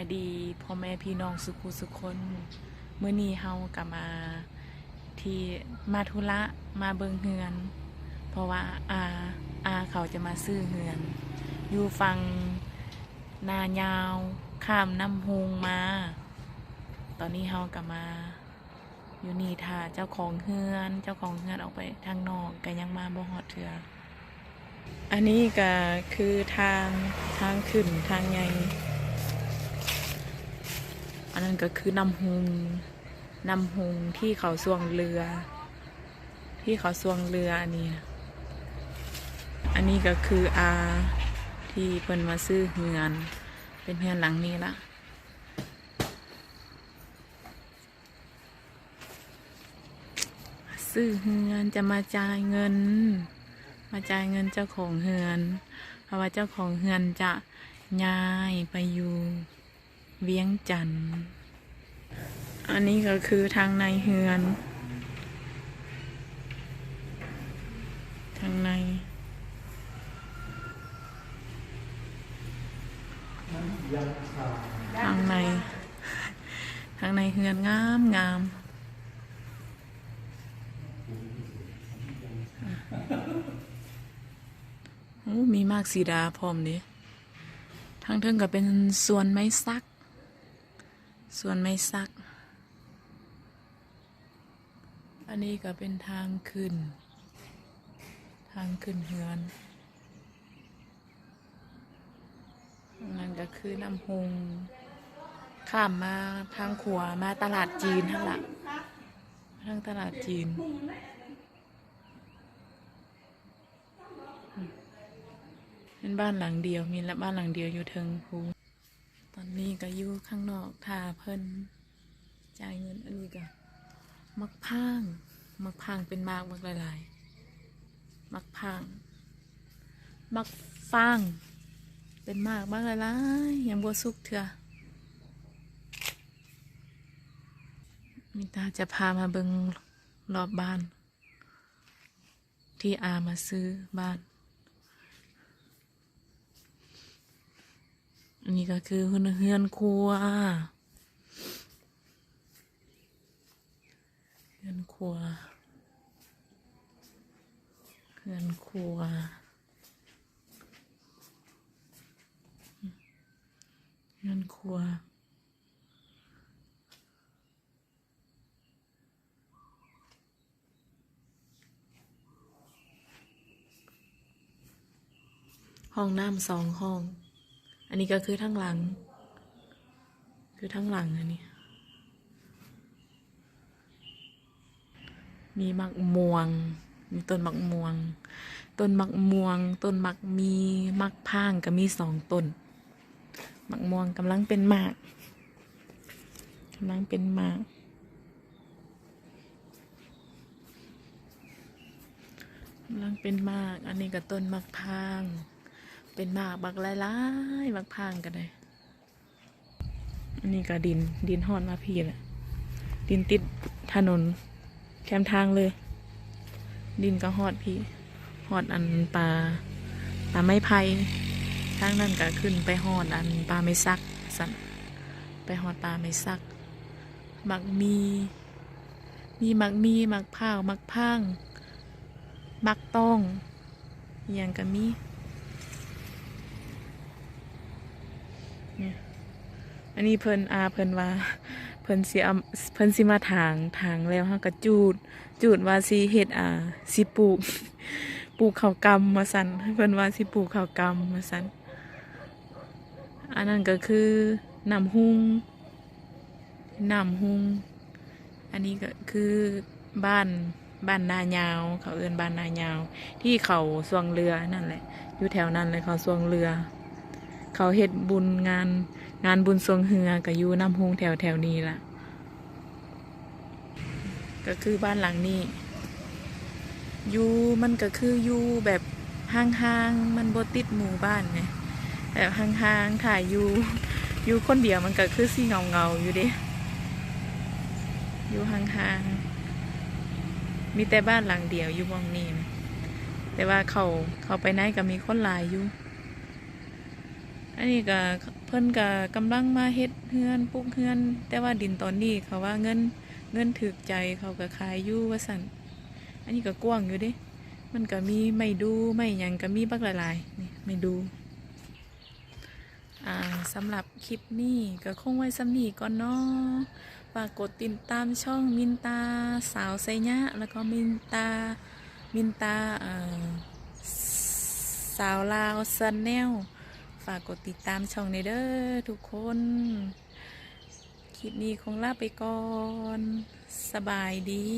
ายดีพ่อแม่พี่น้องสุขุสุขคนเมื่อนี้เฮากลับมาที่มาธุระมาเบิงเฮือน เพราะว่าอาอาเขาจะมาซื้อเฮือน อยู่ฟังนายาวข้ามน้ำฮงมา ตอนนี้เฮากลับมา อยู่นี่ท่าเจ้าของเฮือน เจ้าของเฮือนออกไปทางนอกก็ยังมาบ่ฮอดเถืออันนี้ก็คือทางทางขึ้นทางใหญ่ นนั้นก็คือนำฮงนำฮงที่เขาสวงเรือ ที่เขาสวงเรืออันนี้ อันนี้ก็คืออาที่เพิ่นมาซื้อเฮือน เป็นเฮือนหลังนี้ละซื้อเฮือนจะมาจ่ายเงิน มาจ่ายเงินเจ้าของเฮือน เพราะว่าเจ้าของเฮือนจะย้ายไปอยู่ เวียงจันทร์อันนี้ก็คือทางในเฮือน ทางในทางใน ทางในเฮือนงามงามโอ้มีมากสีดาพร้อมดิทางเทิงก็เป็นส่วนไม้ซัก ส่วนไม้ซัก อันนี้ก็เป็นทางขึ้น ทางขึ้นเฮือนนั่นก็คือน้ำหงข้ามมาทางขวามาตลาดจีนทั้งหละทางตลาดจีน เป็นบ้านหลังเดียว มีและบ้านหลังเดียวอยู่เทิงภู อนนี้ก็อยู่ข้างนอกท่าเพิ่นจ่ายเงินอันนี้ก็มักพร้างมักพร้างเป็นมากมักหลายๆ มักพร้าง มักฟาง เป็นมากมากหลายๆยังบัวสุกเถื่อมิตาจะพามาเบิงรอบบ้าน ที่อามาซื้อบ้าน อันนี้ก็คือเฮือนเฮือนครัวเฮือนครัวเฮือนครัวเฮือนครัวห้องน้ำสองห้อง อันนี้ก็คือทั้งหลัง คือทั้งหลังอันนี้ มีมักม่วง มีต้นมักม่วง ต้นมักม่วง ต้นมักมีมักพร้างก็มีสองต้น มักม่วงกำลังเป็นหมากกำลังเป็นหมากกำลังเป็นหมาก อันนี้ก็ต้นมักพร้าง เป็นหมากบักหลายบักพร้างกันเลยอันนี้ก็ดินดินหอดมาพี่แหละดินติดถนน แคมทางเลย ดินก็หอดพี่หอดอันปลาปลาไม้ไผ่ทางนั้นก็ขึ้นไปหอดอันปลาไม่ซักสันไปหอดปลาไม่ซักมักมี มีมักมีมักพร้าวมักพร้างมักต้องอย่างก็มี เนี่ย อันนี้เพิ่นอาเพิ่นว่าเพิ่นสิเอาเพิ่นสิมาถางถางแล้วฮะก็จูด จูดว่าสิเฮ็ดอ่าสิปลูกปลูกข้าวกำมาสั่นเพิ่นว่าสิปลูกข้าวกำมาสั่นอันนั้นก็คือน้ำหุงน้ำหุงอันนี้ก็คือบ้านบ้านนายาว เขาเอิ้นบ้านนายาว ที่เขาสวงเรือนั่นแหละ อยู่แถวนั้นเลยเขาสวงเรือ เขาเฮ็ดบุญงาน งานบุญทรงเฮือกับยูน้ำฮงแถวแถวนี้ล่ะ ก็คือบ้านหลังนี้ยูมันก็คือยูแบบห่างๆมันบติดหมู่บ้านไงแบบห่างๆถ่ายยูยูคนเดียวมันก็คือสีเงาๆอยู่เดิอยู่ห่างๆมีแต่บ้านหลังเดียวอยู่มองนี้แต่ว่าเขาเขาไปไหนก็มีคนหลายอยู่ อันนี้ก็เพิ่นก็กำลังมาเฮ็ดเฮือนปลูกเฮือน แต่ว่าดินตอนนี้เขาว่าเงินเงินถึกใจเขาก็ขายอยู่ว่าสั่นอันนี้ก็กว้างอยู่เด้มันก็มีไม่ดูไม่ยังก็มีบักหลายๆนี่ไม่ดูอ่าสำหรับคลิปนี้ก็คงไว้สำนีก่อนเนาะฝากกดติดตามช่องมินตาสาวไซยะแล้วก็มินตามินตาสาวลาวซันแนล ฝากกดติดตามช่องในเด้อทุกคน คลิปนี้คงลาไปก่อน สบายดี